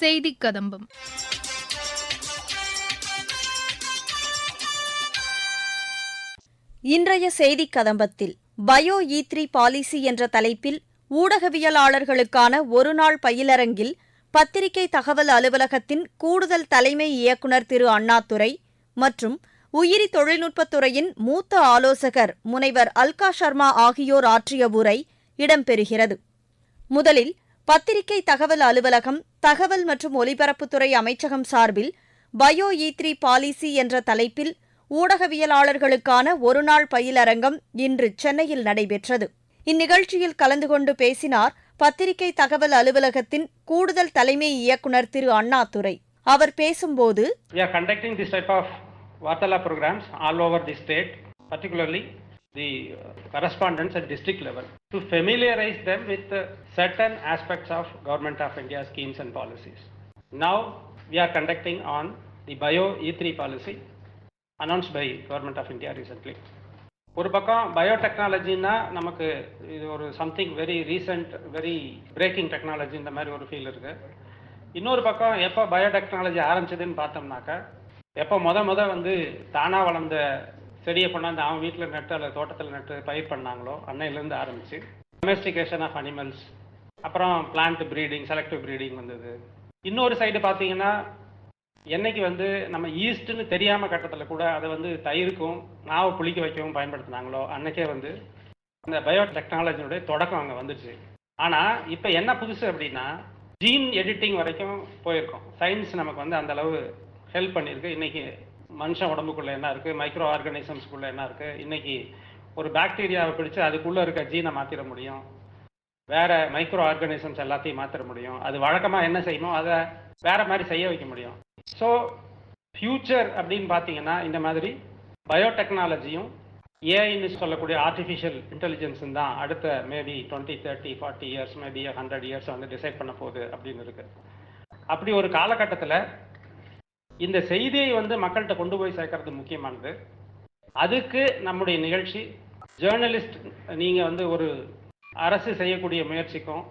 செய்தி கதம்பம். இன்றைய செய்திக் கதம்பத்தில் பயோ ஈத்ரி பாலிசி என்ற தலைப்பில் ஊடகவியலாளர்களுக்கான ஒருநாள் பயிலரங்கில் பத்திரிகை தகவல் அலுவலகத்தின் கூடுதல் தலைமை இயக்குநர் திரு அண்ணாதுரை மற்றும் உயிரி தொழில்நுட்பத்துறையின் மூத்த ஆலோசகர் முனைவர் அல்கா சர்மா ஆகியோர் ஆற்றிய உரை இடம்பெறுகிறது. முதலில் பத்திரிகை தகவல் அலுவலகம் தகவல் மற்றும் ஒலிபரப்புத்துறை அமைச்சகம் சார்பில் பயோ இ த்ரீ பாலிசி என்ற தலைப்பில் ஊடகவியலாளர்களுக்கான ஒருநாள் பயிலரங்கம் இன்று சென்னையில் நடைபெற்றது. இந்நிகழ்ச்சியில் கலந்து கொண்டு பேசினார் பத்திரிகை தகவல் அலுவலகத்தின் கூடுதல் தலைமை இயக்குநர் திரு அண்ணாதுரை. அவர் பேசும்போது We are conducting this type of programs all over the state, particularly the uh, correspondents at district level, to familiarize them with uh, certain aspects of Government of India schemes and policies. Now, we are conducting on the Bio E3 policy announced by Government of India recently. ஒரு பக்கம் பயோடெக்னாலஜின்னா நமக்கு இது ஒரு something very recent very breaking technology இந்த மாதிரி ஒரு feel இருக்கு இன்னொரு பக்கம் எப்போ பயோடெக்னாலஜி ஆரம்பிச்சதுன்னு பார்த்தோம்னாக்கா எப்போ முத முத வந்து தானாக வளர்ந்த செடியை கொண்டாந்து அவன் வீட்டில் நட்டு அல்லது தோட்டத்தில் நட்டு பயிர் பண்ணாங்களோ அன்னையிலேருந்து ஆரம்பிச்சு டொமெஸ்டிகேஷன் ஆஃப் அனிமல்ஸ் அப்புறம் பிளான்ட் ப்ரீடிங் செலக்டிவ் ப்ரீடிங் வந்தது. இன்னொரு சைடு பார்த்தீங்கன்னா என்னைக்கு வந்து நம்ம ஈஸ்ட்னு தெரியாம கட்டத்தில் கூட அதை வந்து தயிருக்கும் நாவை புளிக்க வைக்கவும் பயன்படுத்தினாங்களோ அன்னைக்கே வந்து அந்த பயோ டெக்னாலஜினுடைய தொடக்கம் அங்கே வந்துச்சு. ஆனால் இப்போ என்ன புதுசு அப்படின்னா ஜீன் எடிட்டிங் வரைக்கும் போயிருக்கோம். சயின்ஸ் நமக்கு வந்து அந்த அளவு ஹெல்ப் பண்ணியிருக்கு. இன்னைக்கு மனுஷன் உடம்புக்குள்ள என்ன இருக்கு மைக்ரோ ஆர்கனிசம்ஸ்குள்ள என்ன இருக்கு இன்னைக்கு ஒரு பாக்டீரியாவை பிடிச்சு அதுக்குள்ள இருக்க ஜீனை மாத்திர முடியும். வேற மைக்ரோ ஆர்கானிசம்ஸ் எல்லாத்தையும் மாத்திர முடியும். அது வழக்கமா என்ன செய்யுமோ அதை வேற மாதிரி செய்ய வைக்க முடியும். ஸோ ஃபியூச்சர் அப்படின்னு பார்த்தீங்கன்னா இந்த மாதிரி பயோடெக்னாலஜியும் ஏஐன்னு சொல்லக்கூடிய ஆர்டிஃபிஷியல் இன்டெலிஜென்ஸும் தான் அடுத்த maybe twenty thirty forty years maybe hundred years வந்து டிசைட் பண்ண போகுது அப்படின்னு இருக்கு. அப்படி ஒரு காலகட்டத்தில் இந்த செய்தியை வந்து மக்கள்கிட்ட கொண்டு போய் சேர்க்கறது முக்கியமானது. அதுக்கு நம்முடைய நிகழ்ச்சி ஜேர்னலிஸ்ட் நீங்கள் வந்து ஒரு அரசு செய்யக்கூடிய முயற்சிக்கும்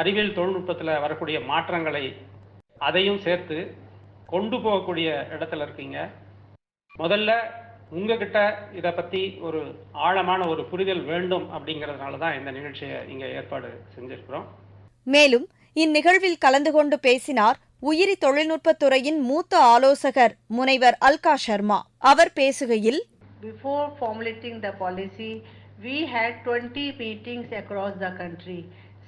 அறிவியல் தொழில்நுட்பத்தில் வரக்கூடிய மாற்றங்களை அதையும் சேர்த்து கொண்டு போகக்கூடிய இடத்துல இருக்கீங்க. முதல்ல உங்ககிட்ட இதை பற்றி ஒரு ஆழமான ஒரு புரிதல் வேண்டும் அப்படிங்கிறதுனால தான் இந்த நிகழ்ச்சியை இங்கே ஏற்பாடு செஞ்சிருக்கிறோம். மேலும் இந்நிகழ்வில் கலந்து கொண்டு பேசினார் உயிரி தொழில்நுட்பத்துறையின் மூத்த ஆலோசகர் முனைவர் அல்கா சர்மா அவர் பேசுகையில் Before formulating the policy, we had 20 meetings across the country,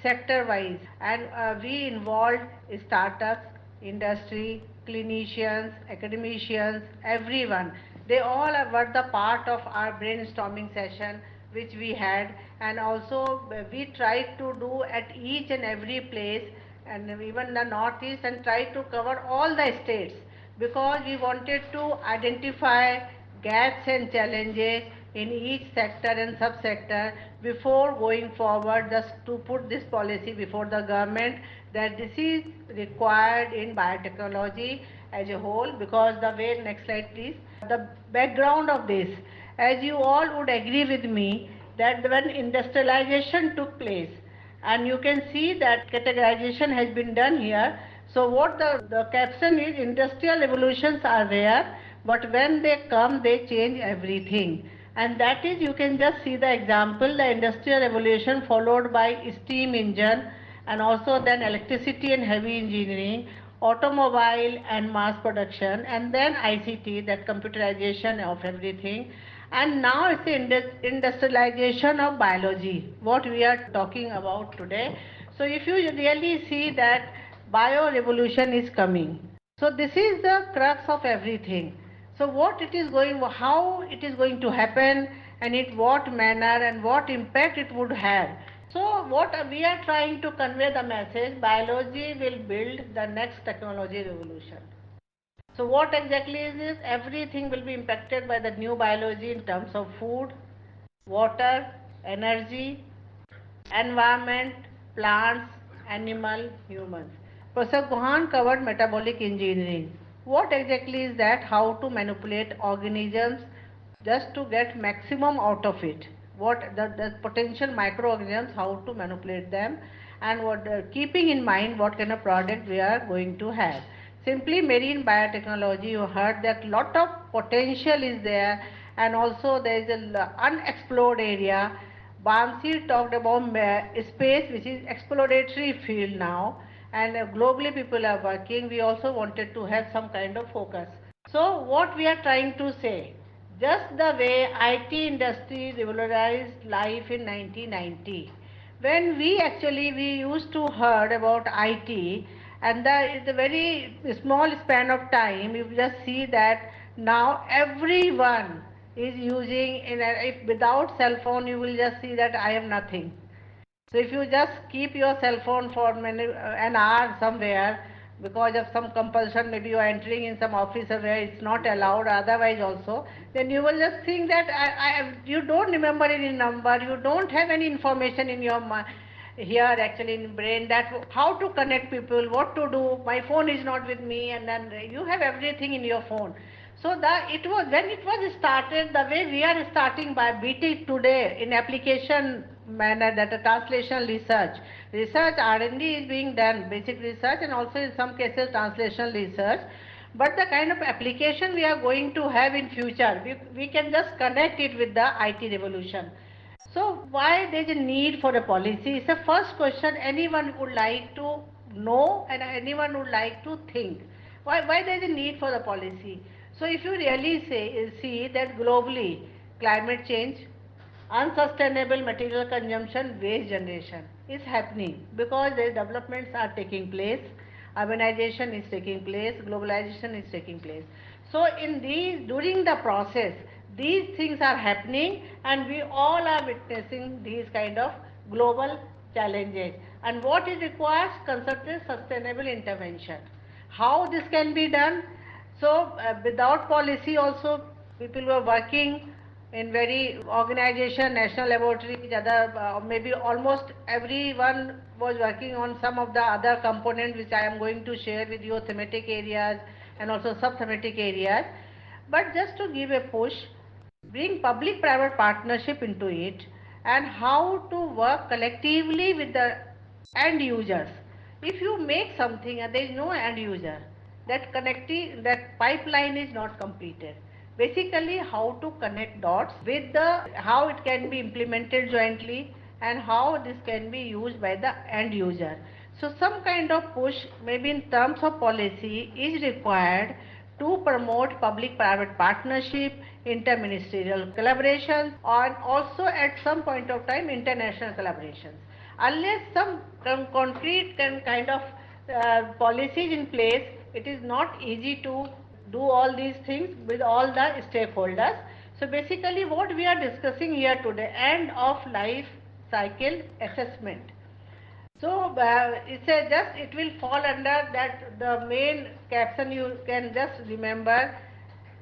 sector wise, and uh, we involved startups, industry, clinicians, academicians, everyone. They all are- were the part of our brainstorming session which we had, and also uh, we tried to do at each and every place, and even the northeast, and tried to cover all the states because we wanted to identify gaps and challenges in each sector and subsector before going forward just to put this policy before the government that this is required in biotechnology as a whole because the way next slide please. The background of this as you all would agree with me that when industrialization took place and you can see that categorization has been done here. So what the, the caption is industrial evolutions are rare but when they come they change everything. And that is you can just see the example the industrial revolution followed by steam engine and also then electricity and heavy engineering automobile and mass production and then ict that computerization of everything and now it's the industrialization of biology what we are talking about today so if you really see that bio revolution is coming so this is the crux of everything so what it is going, how it is going to happen, and in what manner and what impact it would have. So what we are trying to convey the message, biology will build the next technology revolution. So what exactly is this? Everything will be impacted by the new biology in terms of food, water, energy, environment, plants, animal, humans. Professor Guhan covered metabolic engineering. What exactly is that? How to manipulate organisms just to get maximum out of it. What the, the potential microorganisms, how to manipulate them. and what, uh, keeping in mind what kind of product we are going to have. Simply marine biotechnology, you heard that lot of potential is there and also there is an unexplored area. Bansi talked about space which is exploratory field now and uh, globally people are working. We also wanted to have some kind of focus. So what we are trying to say, just the way IT industry revolutionized life in 1990, when we actually we used to heard about IT and that is a very small span of time you just see that now everyone is using in a, if without cell phone you will just see that I am nothing. So if you just keep your cell phone for many, uh, an hour somewhere because of some compulsion, maybe you are entering in some office where it's not allowed, otherwise also, then you will just think that I, I, you don't remember any number, you don't have any information in your mind here actually in brain that how to connect people, what to do, my phone is not with me and then you have everything in your phone. So the, it was, when it was started, the way we are starting by BT today in application manner that a translation research. Research R&D is being done, basic research and also in some cases translation research. But the kind of application we are going to have in future, we, we can just connect it with the IT revolution. So why there is a need for a policy? It's the first question anyone would like to know and anyone would like to think. Why, why there is a need for the policy? So if you really say, see that globally climate change, unsustainable material consumption, waste generation is happening because the developments are taking place, urbanization is taking place, globalization is taking place. So in these, during the process, these things are happening and we all are witnessing these kind of global challenges. And what it requires? Concerted sustainable intervention. How this can be done? So uh, without policy also people were working in very organization, national laboratories, other uh, maybe almost everyone was working on some of the other components which I am going to share with you, thematic areas and also sub-thematic areas. But just to give a push, bring public-private partnership into it and how to work collectively with the end users. If you make something and there is no end user, that connecting that pipeline is not completed basically how to connect dots with the how it can be implemented jointly and how this can be used by the end user so some kind of push maybe in terms of policy is required to promote public private partnership interministerial collaboration and also at some point of time international collaborations unless some con- concrete kind of uh, policies in place it is not easy to do all these things with all the stakeholders. So basically what we are discussing here today, end of life cycle assessment. So uh, it's a just, it will fall under that the main caption you can just remember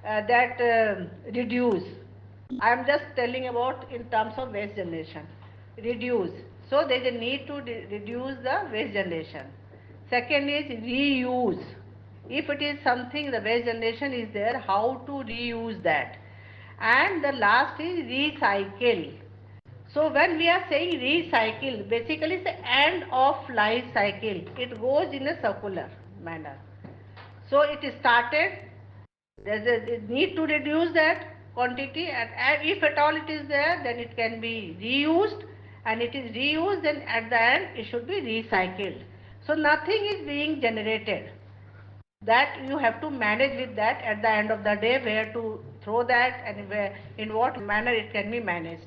uh, that uh, reduce. I am just telling about in terms of waste generation. Reduce. So there is a need to re- reduce the waste generation. Second is reuse if it is something the waste generation is there how to reuse that and the last is recycle so when we are saying recycle basically it's the end of life cycle it goes in a circular manner so it is started. There's a need to reduce that quantity and, if at all it is there then it can be reused. And it is reused then at the end it should be recycled. So nothing is being generated. That you have to manage with that at the end of the day where to throw that and where, in what manner it can be managed.